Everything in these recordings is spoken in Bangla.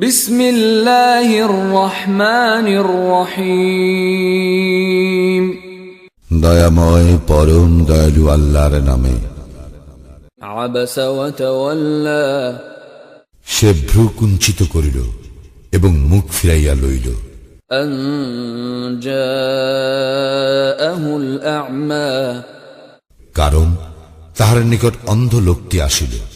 বিসমিল্লাহির রহমানির রহিম। দয়াময় পরম দয়ালু আল্লাহর নামে। সে ভ্রু কুঞ্চিত করিল এবং মুখ ফিরাইয়া লইল। কারণ তাহার নিকট অন্ধ লোকটি আসিল।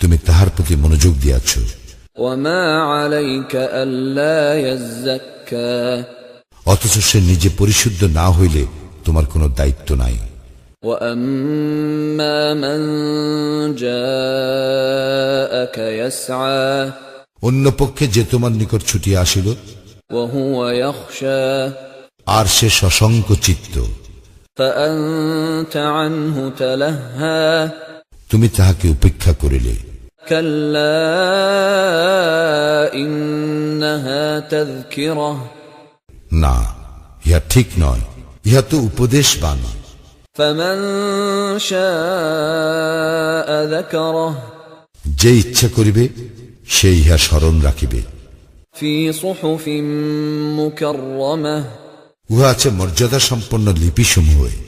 তুমি তাহার প্রতি মনোযোগ দিয়াছ। অথচ সে নিজে পরিশুদ্ধ না হইলে তোমার কোনো দায়িত্ব নাই। অন্য পক্ষে যে তোমার নিকট ছুটি আসিল আর সে সশঙ্ক চিত্ত তুমি তাহাকে উপেক্ষা করিলে। না ইহা ঠিক নয় ইহা তো উপদেশ বাণী যে ইচ্ছা করিবে সে ইহা স্মরণ রাখিবে। উহা আছে মর্যাদা সম্পন্ন লিপি সমূহে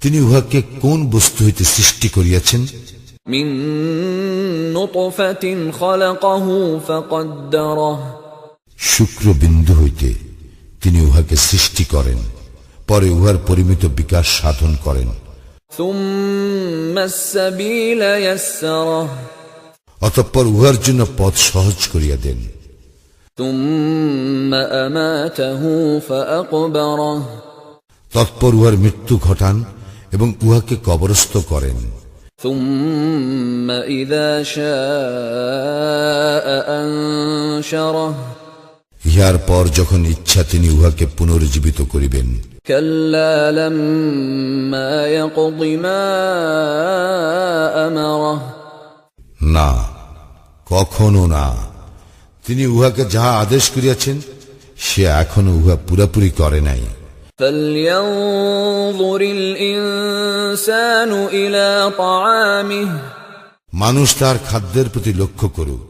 তিনি উহাকে কোন বস্তু হইতে সৃষ্টি করিয়াছেন? শুক্রবিন্দু হইতে তিনি উহাকে সৃষ্টি করেন পরে উহার পরিমিত বিকাশ সাধন করেন। অতঃপর উহার জন্য পথ সহজ করিয়া দেন। তৎপর উহার মৃত্যু ঘটান এবং উহাকে কবরস্থ করেন ثم إذا شاء أنشره ইহার পর যখন ইচ্ছা তিনি উহাকে পুনরুজ্জীবিত করিবেন كلا لما يقض ما أمره না কখনো না তিনি উহাকে যাহা আদেশ করিয়াছেন সে এখনও উহা পুরাপুরি করে নাই। মানুষ তার খাদ্যের প্রতি লক্ষ্য করুক।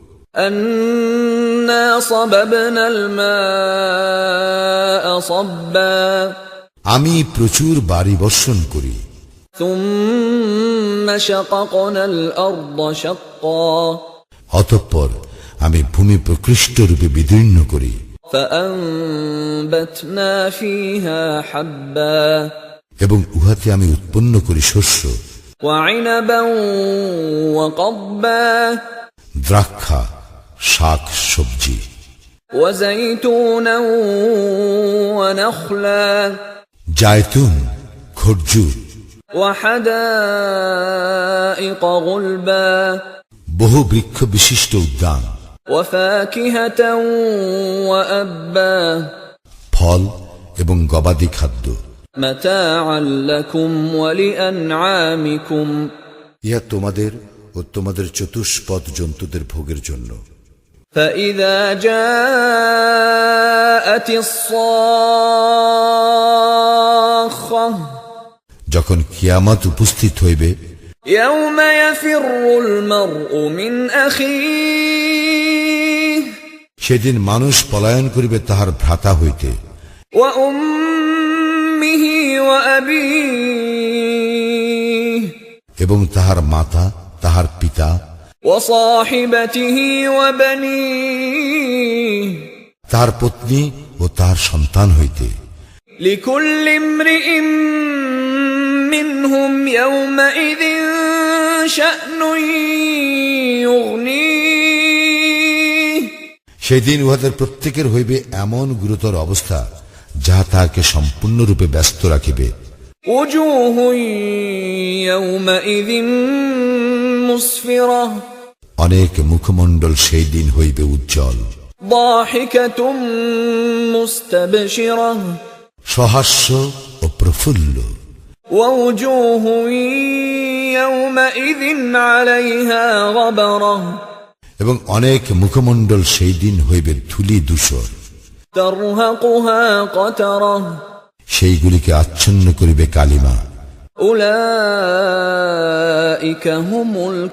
আমি প্রচুর বাড়ি বর্ষণ করি। অতঃপর আমি ভূমি প্রকৃষ্ট রূপে বিদীর্ণ করি। এবং উহাতে আমি উৎপন্ন করি শস্য। দ্রাক্ষা শাক সবজি। জায়তুন খরজুর। বহু বৃক্ষ বিশিষ্ট উদ্যান। ফল এবং গবাদি খাদ্য متاعا لكم ولأنعامكم ইহা তোমাদের ও তোমাদের চতুষ্পদ জন্তুদের ভোগের জন্য فإذا جاءت الصاخة যখন কিয়ামত উপস্থিত হইবে يوم يفر المرء من أخيه সেদিন মানুষ পলায়ন করিবে তাহার ভ্রাতা হইতে وأمه وأبيه এবং তাহার মাতা তাহার পিতা وصاحبته وبنيه তার পত্নী ও তার সন্তান হইতে لكل امرئ منهم يومئذ شأن يغنيه সেই দিন উহাদের প্রত্যেকের হইবে এমন গুরুতর অবস্থা যাহা তাহাকে সম্পূর্ণরূপে ব্যস্ত রাখিবে وجوه يومئذ مسفرة অনেক মুখমণ্ডল সেই দিন হইবে উজ্জ্বল ضاحكة مستبشرة সহাস্য ও প্রফুল্ল ووجوه يومئذ عليها غبرة এবং অনেক মুখমণ্ডল সেই দিন হইবে ধুলি দূষর সেইগুলিকে আচ্ছন্ন করিবে কালিমা। উল ইকুল